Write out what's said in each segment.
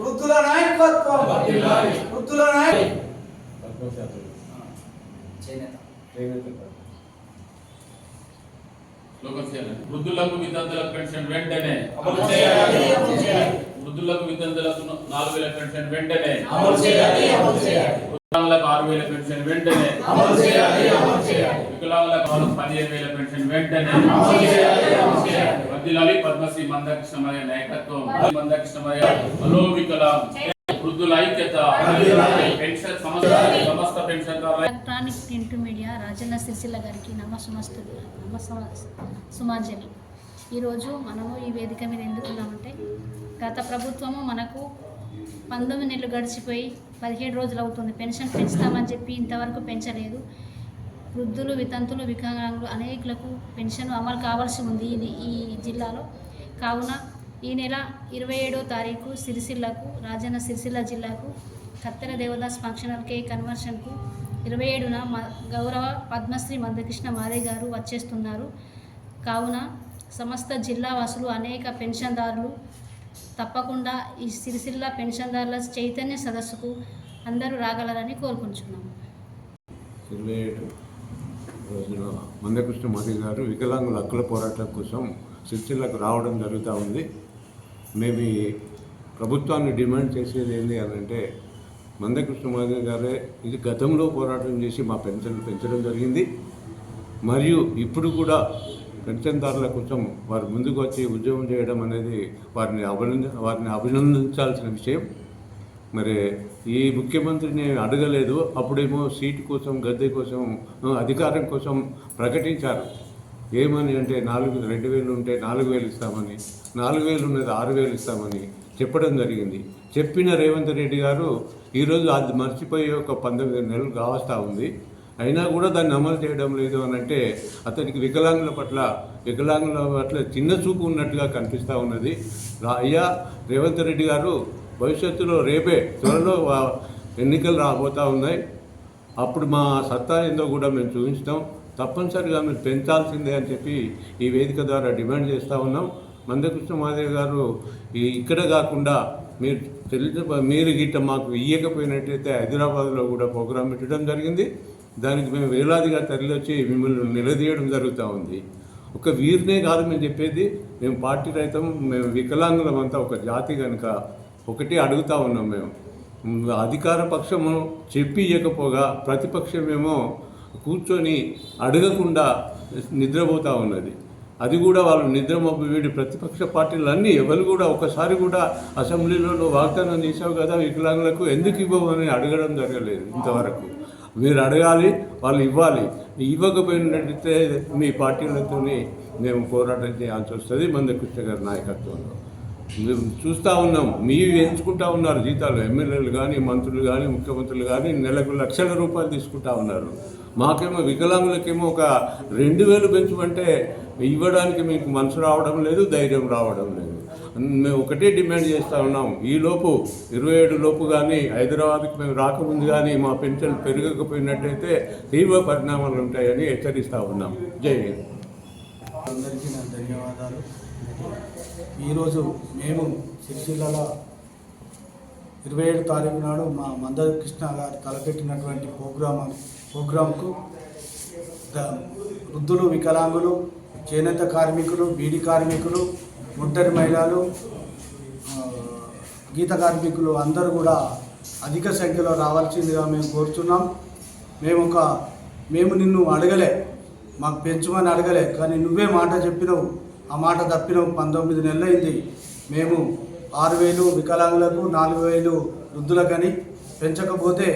వృద్ధుల నాయకత్వం. వృద్ధుల వృద్ధులకు వితంతులకు పెన్షన్ వెంటనే. అమలు చేయాలి అమలు చేయాలి. వృద్ధులకు వితంతులకు నాలుగు వేల పెన్షన్ వెంటనే. అమలు చేయాలి. అమలు చేయాలి. వికలాంగులకు ఆరు వేల పెన్షన్ వెంటనే. అమలు చేయాలి అమలు చేయాలి. వికలాంగులకు వాళ్ళకు పదిహేను వేల పెన్షన్ వెంటనే. అమలు చేయాలి అమలు చేయాలి. వర్ధిల్లాలి పద్మశ్రీ మందకృష్ణమయ్య నాయకత్వం. మందకృష్ణమయ్య హలో వికలాం వృద్ధుల ఐక్యత. పెన్షన్ సమస్త electronic print media Rajanna Sircilla గారికి నమస్మస్తులు నమస్మ సుమాంజలి. ఈరోజు మనము ఈ వేదిక మీద ఎందుకున్నామంటే గత ప్రభుత్వము మనకు పంతొమ్మిది నెలలు గడిచిపోయి పదిహేడు రోజులు అవుతుంది. పెన్షన్ పెంచుతామని చెప్పి ఇంతవరకు పెంచలేదు. వృద్ధులు వితంతులు వికలాంగులు అనేకులకు పెన్షన్ అమలు కావాల్సి ఉంది ఈ జిల్లాలో. కావున ఈ నెల ఇరవై ఏడో తారీఖు సిరిసిల్లకు రాజన్న సిరిసిల్ల జిల్లాకు కత్తెర దేవదాస్ ఫంక్షనల్ కే కన్వర్షన్కు ఇరవై ఏడున మ గౌరవ పద్మశ్రీ మందకృష్ణ మాదే గారు వచ్చేస్తున్నారు. కావున సమస్త జిల్లా వాసులు అనేక పెన్షన్దారులు తప్పకుండా ఈ సిరిసిల్ల పెన్షన్దారుల చైతన్య సదస్సుకు అందరూ రాగలరని కోరుకుంటున్నాము. రోజున మందకృష్ణ మోదీ గారు వికలాంగుల హక్కుల పోరాటం కోసం సిరిసిల్లకు రావడం జరుగుతూ ఉంది. మేము ప్రభుత్వాన్ని డిమాండ్ చేసేది ఏంటి అని అంటే మందకృష్ణ మోదీ గారే ఇది గతంలో పోరాటం చేసి మా పెన్షన్ పెంచడం జరిగింది. మరియు ఇప్పుడు కూడా పెన్షన్దారుల కోసం వారు ముందుకు వచ్చి ఉద్యోగం చేయడం అనేది వారిని అభినంద వారిని అభినందించాల్సిన విషయం. మరి ఈ ముఖ్యమంత్రిని అడగలేదు అప్పుడేమో సీటు కోసం గద్దె కోసం అధికారం కోసం ప్రకటించారు. ఏమని అంటే నాలుగు రెండు వేలు ఉంటే నాలుగు వేలు ఇస్తామని నాలుగు వేలు ఉన్నది ఆరు వేలు ఇస్తామని చెప్పడం జరిగింది. చెప్పిన రేవంత్ రెడ్డి గారు ఈరోజు అది మర్చిపోయే ఒక పంతొమ్మిది నెలలు కావస్తా ఉంది. అయినా కూడా దాన్ని అమలు చేయడం లేదు అని అంటే అతనికి వికలాంగుల పట్ల వికలాంగుల పట్ల చిన్న చూపు ఉన్నట్టుగా కనిపిస్తూ ఉన్నది. రా- అయ్యా రేవంత్ రెడ్డి గారు భవిష్యత్తులో రేపే త్వరలో ఎన్నికలు రాబోతూ ఉన్నాయి. అప్పుడు మా సత్తా ఏందో కూడా మేము చూపించడం తప్పనిసరిగా మీరు పెంచాల్సిందే అని చెప్పి ఈ వేదిక ద్వారా డిమాండ్ చేస్తూ ఉన్నాం. మందకృష్ణ మాదేవ్ గారు ఈ ఇక్కడ కాకుండా మీరు తెలుసు మీరు గిట్ట మాకు ఇయ్యకపోయినట్టయితే హైదరాబాద్లో కూడా ప్రోగ్రాం పెట్టడం జరిగింది. దానికి మేము వేలాదిగా తరలివచ్చి మిమ్మల్ని నిలదీయడం జరుగుతూ ఉంది. ఒక వీరినే కాదు మేము చెప్పేది. మేము పార్టీ రైతం మేము వికలాంగులం అంతా ఒక జాతి కనుక ఒకటి అడుగుతా ఉన్నాం మేము. అధికార పక్షము చెప్పి ఇవ్వకపోగా ప్రతిపక్షమేమో కూర్చొని అడగకుండా నిద్రపోతూ ఉన్నది. అది కూడా వాళ్ళు నిద్రమబ్బు వీడి ప్రతిపక్ష పార్టీలు అన్నీ ఎవరు కూడా ఒకసారి కూడా అసెంబ్లీలో వాగ్దానం చేశావు కదా వికలాంగులకు ఎందుకు ఇవ్వమని అడగడం జరగలేదు ఇంతవరకు. మీరు అడగాలి వాళ్ళు ఇవ్వాలి. ఇవ్వకపోయినట్టయితే మీ పార్టీలతో మేము పోరాటం చేయాల్సి వస్తుంది మందకృష్ణ గారి నాయకత్వంలో. మేము చూస్తూ ఉన్నాం మీరు ఎంచుకుంటా ఉన్నారు జీతాలు. ఎమ్మెల్యేలు కానీ మంత్రులు కానీ ముఖ్యమంత్రులు కానీ నెలకు లక్షల రూపాయలు తీసుకుంటా ఉన్నారు. మాకేమో వికలాంగులకేమో ఒక రెండు వేలు పెంచమంటే ఇవ్వడానికి మీకు మనసు రావడం లేదు ధైర్యం రావడం లేదు. మేము ఒకటే డిమాండ్ చేస్తూ ఉన్నాం. ఈలోపు ఇరవై ఏడు లోపు కానీ హైదరాబాద్కి మేము రాకముందు కానీ మా పెన్షన్ పెరగకపోయినట్టయితే తీవ్ర పరిణామాలు ఉంటాయని హెచ్చరిస్తూ ఉన్నాం. జై హింద్. అందరికీ నా ధన్యవాదాలు. ఈరోజు మేము సిరిసిల్లలో ఇరవై ఏడు తారీఖు నాడు మా మందకృష్ణ గారు తలపెట్టినటువంటి ప్రోగ్రామ్ ప్రోగ్రాంకు వృద్ధులు వికలాంగులు చేనేత కార్మికులు బీడి కార్మికులు ఒంటరి మహిళలు గీత కార్మికులు అందరూ కూడా అధిక సంఖ్యలో రావాల్సిందిగా మేము కోరుతున్నాం మేము ఒక మేము నిన్ను అడగలే మాకు పెంచమని అడగలే కానీ నువ్వే మాట చెప్పినావు. ఆ మాట తప్పినావు పంతొమ్మిది నెలలైంది. మేము ఆరు వేలు వికలాంగులకు నాలుగు వేలు వృద్ధులకని పెంచకపోతే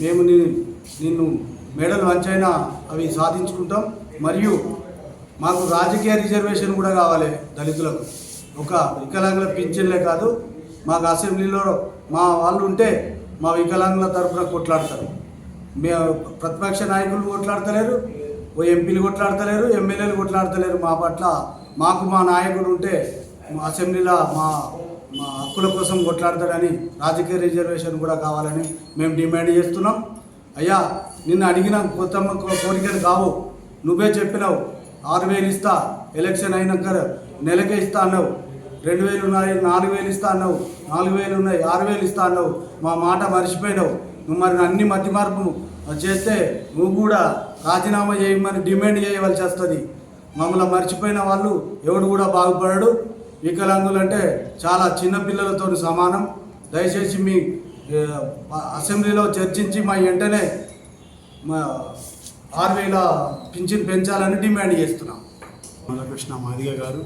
మేము నిన్ను మెడలు వంచైనా అవి సాధించుకుంటాం. మరియు మాకు రాజకీయ రిజర్వేషన్ కూడా కావాలి దళితులకు. ఒక వికలాంగుల పింఛన్లే కాదు మాకు అసెంబ్లీలో మా వాళ్ళు ఉంటే మా వికలాంగుల తరఫున కొట్లాడతారు. మే ప్రతిపక్ష నాయకులు కొట్లాడతలేరు ఓ ఎంపీలు కొట్లాడతలేరు ఎమ్మెల్యేలు కొట్లాడతలేరు. మా పట్ల మాకు మా నాయకుడు ఉంటే మా అసెంబ్లీలో మా మా హక్కుల కోసం కొట్లాడతాడని రాజకీయ రిజర్వేషన్ కూడా కావాలని మేము డిమాండ్ చేస్తున్నాం. అయ్యా నిన్ను అడిగిన కొత్త కోరికలు కావు. నువ్వే చెప్పినావు. ఆరు వేలు ఇస్తా ఎలక్షన్ అయినాక నెలకే ఇస్తా అన్నావు. రెండు వేలు ఉన్నాయి నాలుగు వేలు ఇస్తా అన్నావు. నాలుగు వేలు ఉన్నాయి ఆరు వేలు ఇస్తా అన్నావు. మా మాట మర్చిపోయినావు. నువ్వు మరి అన్ని మధ్య మార్పు చేస్తే నువ్వు కూడా రాజీనామా చేయమని డిమాండ్ చేయవలసి వస్తుంది. మమ్మల్ని మర్చిపోయిన వాళ్ళు ఎవడు కూడా బాగుపడడు. వికలాంగులు అంటే చాలా చిన్నపిల్లలతో సమానం. దయచేసి మీ అసెంబ్లీలో చర్చించి మా వెంటనే మా ఆరు వేల పింఛన్ పెంచాలని డిమాండ్ చేస్తున్నాం. బాలకృష్ణ మాదిగ గారు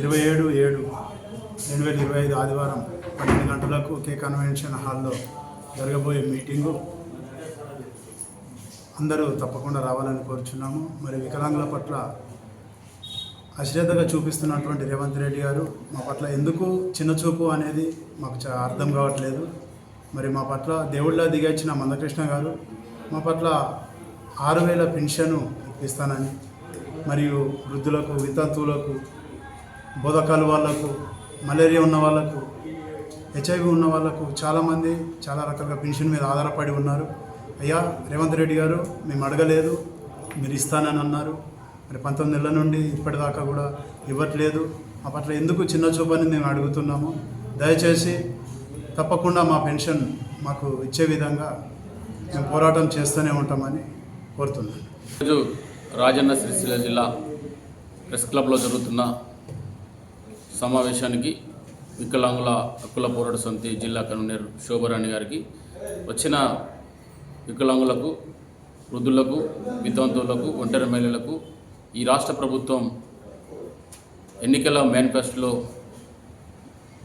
ఇరవై ఏడు ఏడు రెండు వేల ఇరవై ఐదు ఆదివారం పన్నెండు గంటలకు కే కన్వెన్షన్ హాల్లో జరగబోయే మీటింగు అందరూ తప్పకుండా రావాలని కోరుచున్నాము. మరి వికలాంగుల పట్ల అశ్రద్ధగా చూపిస్తున్నటువంటి రేవంత్ రెడ్డి గారు మా పట్ల ఎందుకు చిన్నచూపు అనేది మాకు చాలా అర్థం కావట్లేదు. మరి మా పట్ల దేవుళ్ళ దిగచ్చిన మందకృష్ణ గారు మా పట్ల ఆరు వేల పెన్షన్ ఇప్పిస్తానని మరియు వృద్ధులకు వితంతువులకు బోధకాలు వాళ్ళకు మలేరియా ఉన్న వాళ్ళకు హెచ్ఐవి ఉన్న వాళ్ళకు చాలామంది చాలా రకాలుగా పెన్షన్ మీద ఆధారపడి ఉన్నారు. అయ్యా రేవంత్ రెడ్డి గారు మేము అడగలేదు మీరు ఇస్తానని అన్నారు. మరి పంతొమ్మిది నెలల నుండి ఇప్పటిదాకా కూడా ఇవ్వట్లేదు. అప్పట్లో ఎందుకు చిన్న చూపని మేము అడుగుతున్నాము? దయచేసి తప్పకుండా మా పెన్షన్ మాకు ఇచ్చే విధంగా మేము పోరాటం చేస్తూనే ఉంటామని కోరుతున్నాను. ఈరోజు రాజన్న సిరిసిల్ల జిల్లా ప్రెస్ క్లబ్లో జరుగుతున్న సమావేశానికి వికలాంగుల హక్కుల పోరాట సమితి జిల్లా కన్వీనర్ శోభరాణి గారికి వచ్చిన వికలాంగులకు వృద్ధులకు వితంతువులకు ఒంటరి మహిళలకు ఈ రాష్ట్ర ప్రభుత్వం ఎన్నికల మేనిఫెస్టోలో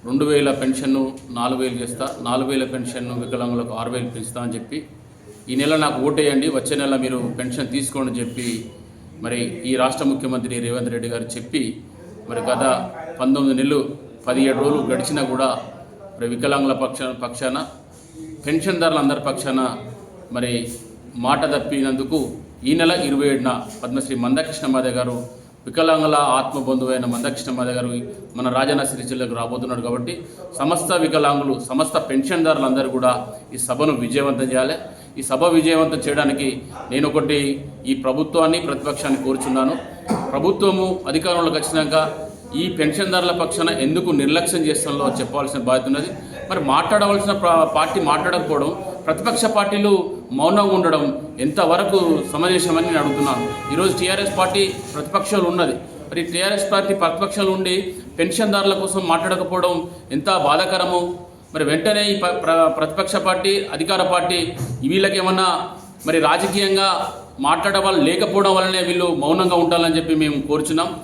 రెండు వేల పెన్షన్ను నాలుగు వేలు చేస్తా నాలుగు వేల పెన్షన్ను వికలాంగులకు ఆరు వేలు పెంచుతా అని చెప్పి ఈ నెల నాకు ఓటేయండి వచ్చే నెల మీరు పెన్షన్ తీసుకోండి చెప్పి మరి ఈ రాష్ట్ర ముఖ్యమంత్రి రేవంత్ రెడ్డి గారు చెప్పి మరి గత పంతొమ్మిది నెలలు పదిహేడు రోజులు గడిచినా కూడా మరి వికలాంగుల పక్ష పక్షాన పెన్షన్దారులందరి పక్షాన మరి మాట తప్పినందుకు ఈ నెల ఇరవై ఏడున పద్మశ్రీ మందకృష్ణ మాదే గారు వికలాంగుల ఆత్మబంధువైన అయిన మందకృష్ణ మాదే గారు మన రాజన్న సిరిసిల్లకు రాబోతున్నాడు కాబట్టి సమస్త వికలాంగులు సమస్త పెన్షన్దారులందరూ కూడా ఈ సభను విజయవంతం చేయాలి. ఈ సభ విజయవంతం చేయడానికి నేను ఒకటి ఈ ప్రభుత్వాన్ని ప్రతిపక్షాన్ని కోరుచున్నాను. ప్రభుత్వము అధికారంలోకి వచ్చినాక ఈ పెన్షన్దారుల పక్షాన ఎందుకు నిర్లక్ష్యం చేస్తుందో చెప్పాల్సిన బాధ్యత ఉన్నది. మరి మాట్లాడవలసిన పార్టీ మాట్లాడకపోవడం ప్రతిపక్ష పార్టీలు మౌనంగా ఉండడం ఎంతవరకు సమంజసమని నేను అడుగుతున్నాను. ఈరోజు టీఆర్ఎస్ పార్టీ ప్రతిపక్షాలు ఉన్నది. మరి టీఆర్ఎస్ పార్టీ ప్రతిపక్షాలు ఉండి పెన్షన్దారుల కోసం మాట్లాడకపోవడం ఎంత బాధాకరము? మరి వెంటనే ఈ ప్ర- ప్రతిపక్ష పార్టీ అధికార పార్టీ వీళ్ళకేమన్నా మరి రాజకీయంగా మాట్లాడే వాళ్ళు లేకపోవడం వల్లనే వీళ్ళు మౌనంగా ఉండాలని చెప్పి మేము కోరుచున్నాం.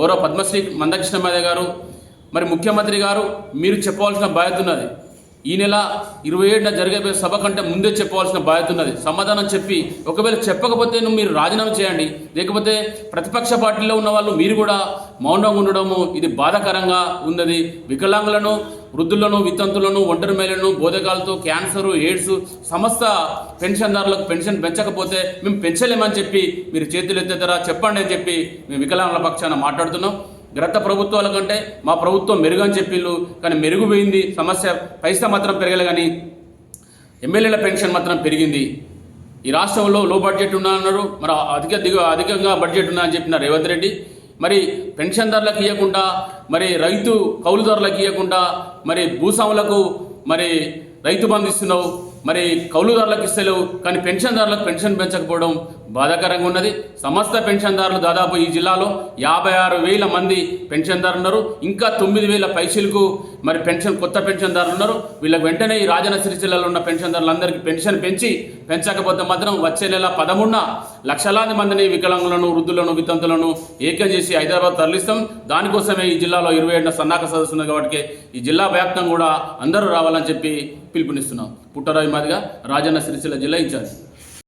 గౌరవ పద్మశ్రీ మందకృష్ణ మాదే గారు మరి ముఖ్యమంత్రి గారు మీరు చెప్పవలసిన బాధ్యత ఉన్నది. ఈ నెల ఇరవై ఏడున జరిగే సభ కంటే ముందే చెప్పవలసిన బాధ్యత ఉన్నది. సమాధానం చెప్పి ఒకవేళ చెప్పకపోతే నువ్వు మీరు రాజీనామా చేయండి. లేకపోతే ప్రతిపక్ష పార్టీలో ఉన్న వాళ్ళు మీరు కూడా మౌనంగా ఉండడము ఇది బాధాకరంగా ఉన్నది. వికలాంగులను వృద్ధులను వితంతులను ఒంటరి మేలను బోధకాలతో క్యాన్సర్ ఎయిడ్స్ సమస్త పెన్షన్దారులకు పెన్షన్ పెంచకపోతే మేము పెంచలేమని చెప్పి మీరు చేతులు ఎత్తేతారా చెప్పండి అని చెప్పి మేము వికలాంగుల పక్షాన మాట్లాడుతున్నాం. గత ప్రభుత్వాల కంటే మా ప్రభుత్వం మెరుగని చెప్పిళ్ళు కానీ మెరుగుపోయింది. సమస్య పైసా మాత్రం పెరగలే కానీ ఎమ్మెల్యేల పెన్షన్ మాత్రం పెరిగింది. ఈ రాష్ట్రంలో లో బడ్జెట్ ఉన్నా అన్నారు మరి అధిక దిగు అధికంగా బడ్జెట్ ఉన్నా అని చెప్పిన రేవంత్ రెడ్డి. మరి పెన్షన్దారులకు ఇవ్వకుండా మరి రైతు కౌలుదారులకు ఇవ్వకుండా మరి భూస్వాములకు మరి రైతు బంధు ఇస్తున్నావు మరి కౌలుదారులకు ఇస్తలేవు కానీ పెన్షన్దారులకు పెన్షన్ పెంచకపోవడం బాధాకరంగా ఉన్నది. సమస్త పెన్షన్దారులు దాదాపు ఈ జిల్లాలో యాభై ఆరు వేల మంది పెన్షన్దారులు ఉన్నారు ఇంకా తొమ్మిది వేల పైసలకు మరి పెన్షన్ కొత్త పెన్షన్దారులు ఉన్నారు వీళ్ళకి వెంటనే ఈ రాజన్న సిరిసిల్లలో ఉన్న పెన్షన్దారులందరికీ పెన్షన్ పెంచి పెంచకపోతే మాత్రం వచ్చే నెల పదమూడున లక్షలాది మందిని వికలాంగులను వృద్ధులను వితంతులను ఏకం చేసి హైదరాబాద్ తరలిస్తాం. దానికోసమే ఈ జిల్లాలో ఇరవై ఏడున సన్నాహక సదస్సు ఉంది కాబట్టి ఈ జిల్లా వ్యాప్తంగా కూడా అందరూ రావాలని చెప్పి పిలుపునిస్తున్నాం. పుట్టరాజు మాదిగా రాజన్న సిరిసిల్ల జిల్లా ఇన్ఛార్జ్.